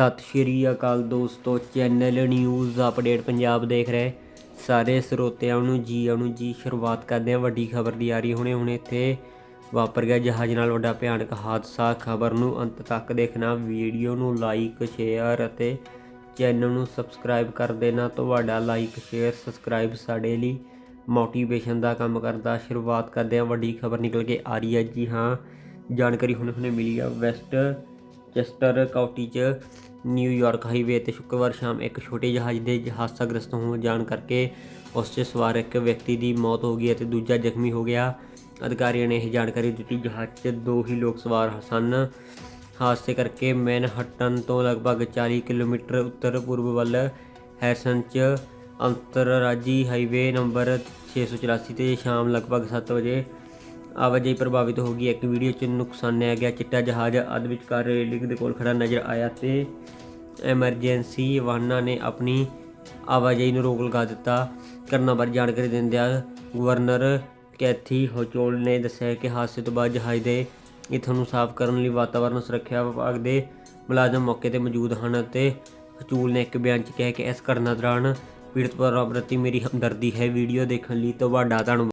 ਸਤਿ ਸ਼੍ਰੀ ਅਕਾਲ ਦੋਸਤੋ, channel news update Punjab ਦੇਖ ਰਹੇ। ਸਾਰੇ ਸਰੋਤਿਆਂ ਨੂੰ ਜੀ ਆਇਆਂ ਨੂੰ ਜੀ, ਸ਼ੁਰੂਆਤ ਕਰਦੇ ਹਾਂ ਵੱਡੀ ਖਬਰ ਦੀ ਆ ਰਹੀ ਹੁਣੇ ਹੁਣੇ ਇੱਥੇ ਵਾਪਰ ਗਿਆ ਜਹਾਜ਼ ਨਾਲ ਵੱਡਾ ਭਿਆਨਕ ਹਾਦਸਾ। ਖਬਰ ਨੂੰ ਅੰਤ ਤੱਕ ਦੇਖਣਾ, ਵੀਡੀਓ ਨੂੰ ਲਾਈਕ ਸ਼ੇਅਰ ਅਤੇ ਚੈਨਲ ਨੂੰ ਸਬਸਕ੍ਰਾਈਬ ਕਰ ਦੇਣਾ। ਤੁਹਾਡਾ ਲਾਈਕ ਸ਼ੇਅਰ ਸਬਸਕ੍ਰਾਈਬ ਸਾਡੇ ਲਈ ਮੋਟੀਵੇਸ਼ਨ ਦਾ ਕੰਮ ਕਰਦਾ। ਸ਼ੁਰੂਆਤ ਕਰਦੇ ਹਾਂ ਵੱਡੀ ਖਬਰ ਨਿਕਲ ਕੇ ਆ ਰਹੀ ਹੈ। ਜੀ ਹਾਂ, ਜਾਣਕਾਰੀ ਹੁਣੇ ਹੁਣੇ ਮਿਲੀ ਆ। ਵੈਸਟ ਚੈਸਟਰ ਕਾਉਂਟੀ 'ਚ ਨਿਊਯਾਰਕ ਹਾਈਵੇ ਤੇ ਸ਼ੁੱਕਰਵਾਰ ਸ਼ਾਮ ਇੱਕ ਛੋਟੇ ਜਹਾਜ਼ ਦੇ ਹਾਦਸਾਗ੍ਰਸਤ ਹੋ ਜਾਣ ਕਰਕੇ ਉਸ 'ਚ ਸਵਾਰ ਇੱਕ ਵਿਅਕਤੀ ਦੀ ਮੌਤ ਹੋ ਗਈ ਅਤੇ ਦੂਜਾ ਜ਼ਖਮੀ ਹੋ ਗਿਆ। ਅਧਿਕਾਰੀਆਂ ਨੇ ਇਹ ਜਾਣਕਾਰੀ ਦਿੱਤੀ। ਜਹਾਜ਼ 'ਚ ਦੋ ਹੀ ਲੋਕ ਸਵਾਰ ਸਨ। ਹਾਦਸੇ ਕਰਕੇ ਮੈਨਹਟਨ ਤੋਂ ਲਗਭਗ 40 ਕਿਲੋਮੀਟਰ ਉੱਤਰ ਪੂਰਬ ਵੱਲ ਹੈਸਨ 'ਚ ਅੰਤਰਰਾਜੀ ਹਾਈਵੇ ਨੰਬਰ 684 ਤੇ ਸ਼ਾਮ ਲਗਭਗ 7 ਵਜੇ ਆਵਾਜਾਈ ਪ੍ਰਭਾਵਿਤ ਹੋ ਗਈ। ਇੱਕ ਵੀਡੀਓ 'ਚ ਨੁਕਸਾਨਿਆ ਗਿਆ। ਚਿੱਟਾ ਜਹਾਜ਼ ਅੱਧ ਵਿਚਕਾਰ ਰੇਲਿੰਗ ਦੇ ਕੋਲ ਖੜਾ ਨਜ਼ਰ ਆਇਆ ਤੇ ਐਮਰਜੈਂਸੀ ਵਾਹਨਾਂ ਨੇ ਆਪਣੀ ਆਵਾਜਾਈ ਨੂੰ ਰੋਕ ਲਗਾ ਦਿੱਤਾ। ਕਰਨਾ ਬਾਰੇ ਜਾਣਕਾਰੀ ਦਿੰਦਿਆਂ ਗਵਰਨਰ ਕੈਥੀ ਹੋਚੋਲ ਨੇ ਦੱਸਿਆ ਕਿ ਹਾਦਸੇ ਤੋਂ ਬਾਅਦ ਜਹਾਜ਼ ਦੇ ਇੱਥੋਂ ਨੂੰ ਸਾਫ਼ ਕਰਨ ਲਈ ਵਾਤਾਵਰਣ ਸੁਰੱਖਿਆ ਵਿਭਾਗ ਦੇ ਮੁਲਾਜ਼ਮ ਮੌਕੇ ਤੇ ਮੌਜੂਦ ਹਨ ਅਤੇ ਹਚੂਲ ਨੇ ਇੱਕ ਬਿਆਨ 'ਚ ਕਿਹਾ ਕਿ ਇਸ ਘਟਨਾ ਦੌਰਾਨ ਪੀੜਤ ਪਰਿਵਾਰ ਪ੍ਰਤੀ ਮੇਰੀ ਹਮਦਰਦੀ ਹੈ। ਵੀਡੀਓ ਦੇਖਣ ਲਈ ਤੁਹਾਡਾ ਧੰਨਵਾਦ।